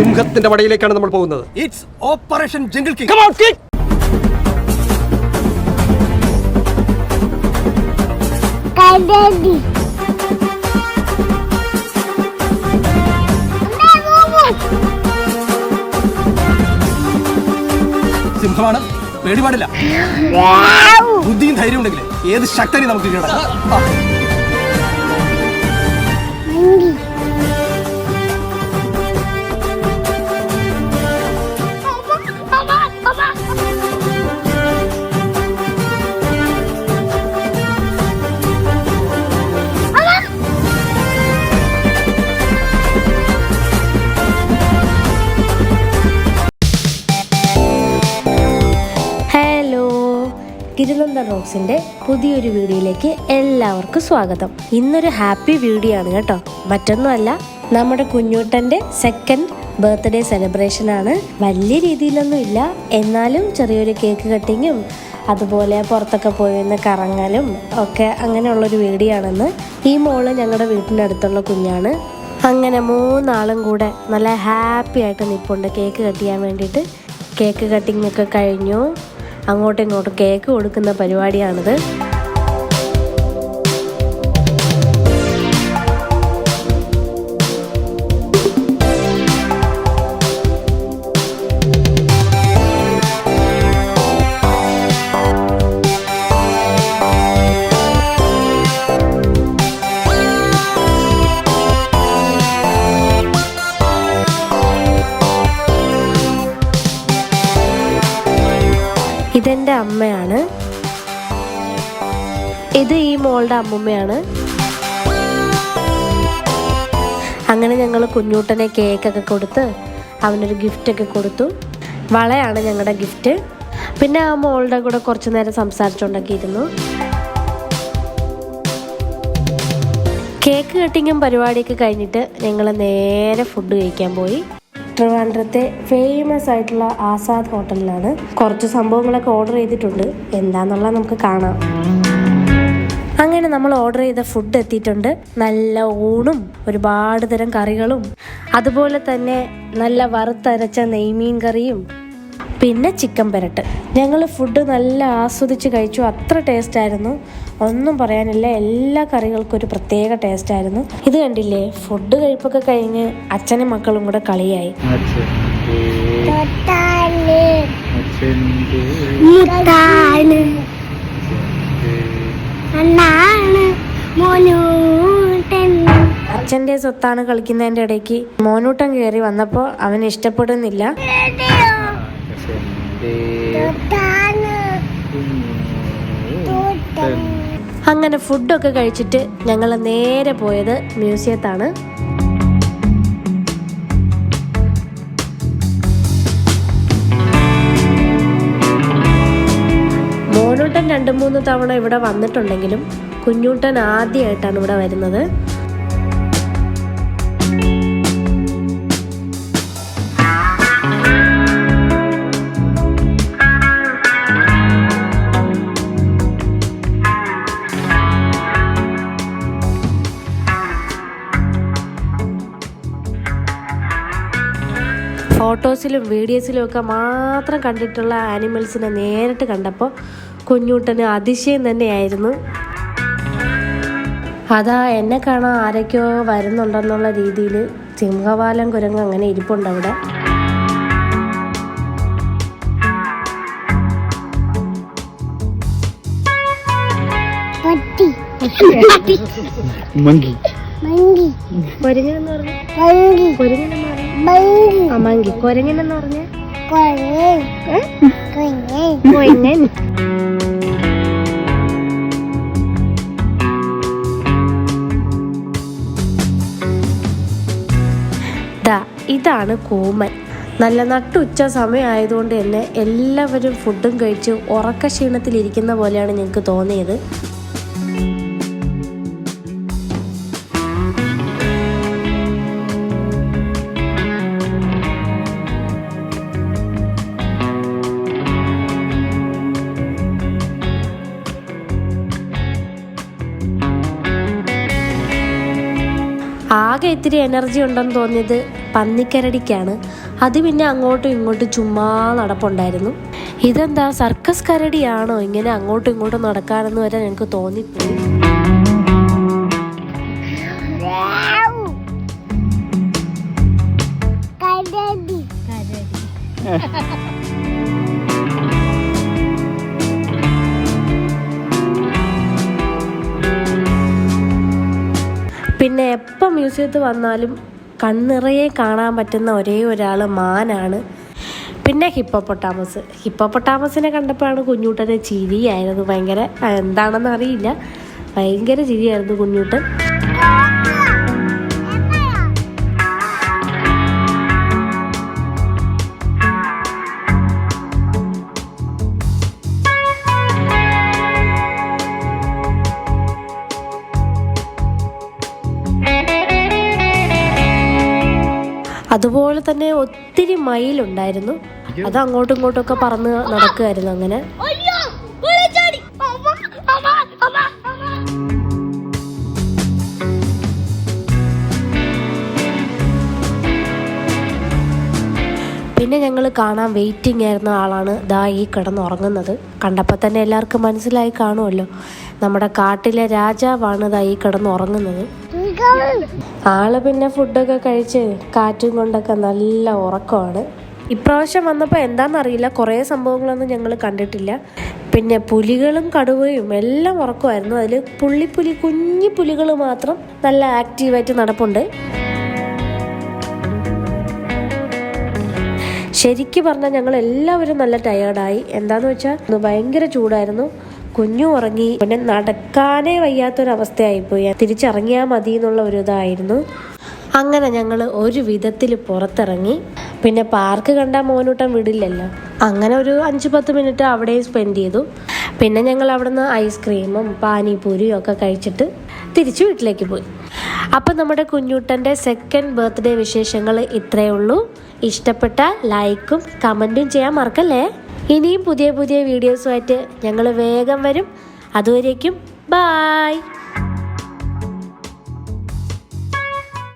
സിംഹത്തിന്റെ വടയിലേക്കാണ് നമ്മൾ പോകുന്നത്. ഇറ്റ്സ് ഓപ്പറേഷൻ ജംഗിൾ കിങ് കരടി സിംഹമാണ്. പേടി പാടില്ല ബുദ്ധിയും ധൈര്യം ഉണ്ടെങ്കിൽ ഏത് ശക്തനെ നമുക്ക് കീഴടക്കാം. ഗിരിനന്ദൻ റോക്സിന്റെ പുതിയൊരു വീഡിയോയിലേക്ക് എല്ലാവർക്കും സ്വാഗതം. ഇന്നൊരു ഹാപ്പി വീഡിയോ ആണ് കേട്ടോ. മറ്റൊന്നുമല്ല നമ്മുടെ കുഞ്ഞൂട്ടന്റെ സെക്കൻഡ് ബർത്ത്ഡേ സെലിബ്രേഷൻ ആണ്. വലിയ രീതിയിലൊന്നും ഇല്ല. എന്നാലും ചെറിയൊരു കേക്ക് കട്ടിങ്ങും അതുപോലെ പുറത്തൊക്കെ പോയി നിന്ന് കറങ്ങലും ഒക്കെ അങ്ങനെയുള്ളൊരു വീഡിയോ ആണെന്ന് ഈ മോൾ ഞങ്ങളുടെ വീട്ടിനടുത്തുള്ള കുഞ്ഞാണ്. അങ്ങനെ മൂന്നാളും കൂടെ നല്ല ഹാപ്പി ആയിട്ട് നിൽപ്പുണ്ട് കേക്ക് കട്ട് ചെയ്യാൻ വേണ്ടിയിട്ട്. കേക്ക് കട്ടിംഗ് ഒക്കെ കഴിഞ്ഞു. അങ്ങോട്ടും ഇങ്ങോട്ടും കേക്ക് കൊടുക്കുന്ന പരിപാടിയാണിത്. ഇത് ഈ മോളുടെ അമ്മുമ്മയാണ്. അങ്ങനെ ഞങ്ങൾ കുഞ്ഞൂട്ടനെ കേക്കൊക്കെ കൊടുത്ത് അവനൊരു ഗിഫ്റ്റൊക്കെ കൊടുത്തു. വളയാണ് ഞങ്ങളുടെ ഗിഫ്റ്റ് പിന്നെ ആ മോളുടെ കൂടെ കുറച്ച് നേരം സംസാരിച്ചുകൊണ്ടൊക്കെ ഇരുന്നു കേക്ക് കട്ടിങ്ങും പരിപാടിയൊക്കെ കഴിഞ്ഞിട്ട് ഞങ്ങൾ നേരെ ഫുഡ് കഴിക്കാൻ പോയി. ട്രിവാൻഡ്രത്തെ ഫേമസ് ആയിട്ടുള്ള ആസാദ് ഹോട്ടലിലാണ്. കുറച്ച് സംഭവങ്ങളൊക്കെ ഓർഡർ ചെയ്തിട്ടുണ്ട്. എന്താന്നുള്ളത് നമുക്ക് കാണാം. അങ്ങനെ നമ്മൾ ഓർഡർ ചെയ്ത ഫുഡ് എത്തിയിട്ടുണ്ട്. നല്ല ഊണും ഒരുപാട് തരം കറികളും. അതുപോലെ തന്നെ നല്ല വറുത്തരച്ച നെയ്മീൻ കറിയും. പിന്നെ ചിക്കൻ പെരട്ട്. ഞങ്ങൾ ഫുഡ് നല്ല ആസ്വദിച്ച് കഴിച്ചു. അത്ര ടേസ്റ്റ് ആയിരുന്നു. ഒന്നും പറയാനില്ല. എല്ലാ കറികൾക്കും ഒരു പ്രത്യേക ടേസ്റ്റ് ആയിരുന്നു. ഇത് കണ്ടില്ലേ? ഫുഡ് കഴിപ്പൊക്കെ കഴിഞ്ഞ് അച്ഛനും മക്കളും കൂടെ കളിയായി. തൊട്ടാൽ അച്ഛന്റെ സ്വത്താണ് കളിക്കുന്നതിന്റെ ഇടയ്ക്ക് മോനൂട്ടം കയറി വന്നപ്പോൾ അവൻ ഇഷ്ടപ്പെടുന്നില്ല. അങ്ങനെ ഫുഡൊക്കെ കഴിച്ചിട്ട് ഞങ്ങൾ നേരെ പോയത് മ്യൂസിയത്താണ്. മോനൂട്ടൻ രണ്ട് മൂന്ന് തവണ ഇവിടെ വന്നിട്ടുണ്ടെങ്കിലും കുഞ്ഞൂട്ടൻ ആദ്യമായിട്ടാണ് ഇവിടെ വരുന്നത്. ഫോട്ടോസിലും വീഡിയോസിലും ഒക്കെ മാത്രം കണ്ടിട്ടുള്ള ആനിമൽസിനെ നേരിട്ട് കണ്ടപ്പോൾ കുഞ്ഞൂട്ടന് അതിശയം തന്നെയായിരുന്നു. അതാ എന്നെ കാണാൻ ആരൊക്കെയോ വരുന്നുണ്ടെന്നുള്ള രീതിയിൽ സിംഹവാലം കുരങ്ങ് അങ്ങനെ ഇരിപ്പുണ്ട് അവിടെ. പട്ടി. മങ്കി. മങ്കി. കുരങ്ങനെന്ന് പറഞ്ഞു? കുരങ്ങനെന്ന് പറഞ്ഞു മങ്കി ആ മങ്കി. കുരങ്ങനെന്ന് പറഞ്ഞ? കൊരങ്ങൻ. കൊരങ്ങൻ. കുരങ്ങൻ. ഇതാണ് കൂമൻ. നല്ല നട്ടുച്ച സമയമായതുകൊണ്ട് തന്നെ എല്ലാവരും ഫുഡും കഴിച്ച് ഉറക്ക ക്ഷീണത്തിലിരിക്കുന്ന പോലെയാണ് ഞങ്ങൾക്ക് തോന്നിയത്. ആകെ ഇത്തിരി എനർജി ഉണ്ടെന്ന് തോന്നിയത് പന്നിക്കരടിക്കാണ്. അത് പിന്നെ അങ്ങോട്ടും ഇങ്ങോട്ടും ചുമ്മാ നടപ്പുണ്ടായിരുന്നു. ഇതെന്താ സർക്കസ് കരടിയാണോ ഇങ്ങനെ അങ്ങോട്ടും ഇങ്ങോട്ടും നടക്കാനെന്ന് വരെ ഞങ്ങൾക്ക് തോന്നിപ്പോയി. പിന്നെ മ്യൂസിയത്തിൽ വന്നാലും കണ്ണിറയെ കാണാൻ പറ്റുന്ന ഒരേ ഒരാൾ മാനാണ്. പിന്നെ ഹിപ്പോപ്പൊട്ടാമസ്. ഹിപ്പോപ്പൊട്ടാമസിനെ കണ്ടപ്പോഴാണ് കുഞ്ഞൂട്ടന്റെ ചിരിയായിരുന്നു ഭയങ്കര എന്താണെന്ന് അറിയില്ല. ഭയങ്കര ചിരിയായിരുന്നു കുഞ്ഞൂട്ടൻ. അതുപോലെ തന്നെ ഒത്തിരി മയിലുണ്ടായിരുന്നു. അത് അങ്ങോട്ടും ഇങ്ങോട്ടും ഒക്കെ പറന്ന് നടക്കുമായിരുന്നു അങ്ങനെ. അയ്യോ വിളിച്ചാടി അമ്മ അമ്മ അമ്മ അമ്മ. പിന്നെ ഞങ്ങൾ കാണാൻ വെയിറ്റിംഗ് ആയിരുന്ന ആളാണ് ദാ ഈ കിടന്നുറങ്ങുന്നത്. കണ്ടപ്പോൾ തന്നെ എല്ലാവർക്കും മനസ്സിലായി കാണുമല്ലോ. നമ്മുടെ കാട്ടിലെ രാജാവാണ് ദാ ഈ കിടന്ന് ഉറങ്ങുന്നത് ആൾ പിന്നെ ഫുഡൊക്കെ കഴിച്ച് കാറ്റും കൊണ്ടൊക്കെ നല്ല ഉറക്കമാണ്. ഇപ്രാവശ്യം വന്നപ്പോൾ എന്താണെന്നറിയില്ല കുറേ സംഭവങ്ങളൊന്നും ഞങ്ങൾ കണ്ടിട്ടില്ല. പിന്നെ പുലികളും കടുവയും എല്ലാം ഉറക്കമായിരുന്നു. അതിൽ പുള്ളിപ്പുലി കുഞ്ഞു പുലികൾ മാത്രം നല്ല ആക്റ്റീവായിട്ട് നടപ്പുണ്ട്. ശരിക്കും പറഞ്ഞാൽ ഞങ്ങൾ എല്ലാവരും നല്ല ടയേർഡായി എന്താന്ന് വെച്ചാൽ ഭയങ്കര ചൂടായിരുന്നു. കുഞ്ഞു ഉറങ്ങി പിന്നെ നടക്കാനേ വയ്യാത്തൊരവസ്ഥയായിപ്പോയി. തിരിച്ചിറങ്ങിയാൽ മതി എന്നുള്ള ഒരു ഇതായിരുന്നു. അങ്ങനെ ഞങ്ങൾ ഒരു വിധത്തിൽ പുറത്തിറങ്ങി. പിന്നെ പാർക്ക് കണ്ടാൽ മോനൂട്ടം വിടില്ലല്ലോ. അങ്ങനെ ഒരു അഞ്ച് പത്ത് മിനിറ്റ് അവിടെ സ്പെൻഡ് ചെയ്തു. പിന്നെ ഞങ്ങൾ അവിടുന്ന് ഐസ്ക്രീമും പാനിപൂരിയും ഒക്കെ കഴിച്ചിട്ട് തിരിച്ചു വീട്ടിലേക്ക് പോയി. അപ്പം നമ്മുടെ കുഞ്ഞൂട്ടന്റെ സെക്കൻഡ് ബർത്ത്ഡേ വിശേഷങ്ങൾ ഇത്രയേ ഉള്ളൂ. ഇഷ്ടപ്പെട്ട ലൈക്കും കമന്റും ചെയ്യാൻ മറക്കല്ലേ? ഇനിയും പുതിയ പുതിയ വീഡിയോസുമായിട്ട് ഞങ്ങൾ വേഗം വരും. അതുവരേക്കും ബായ്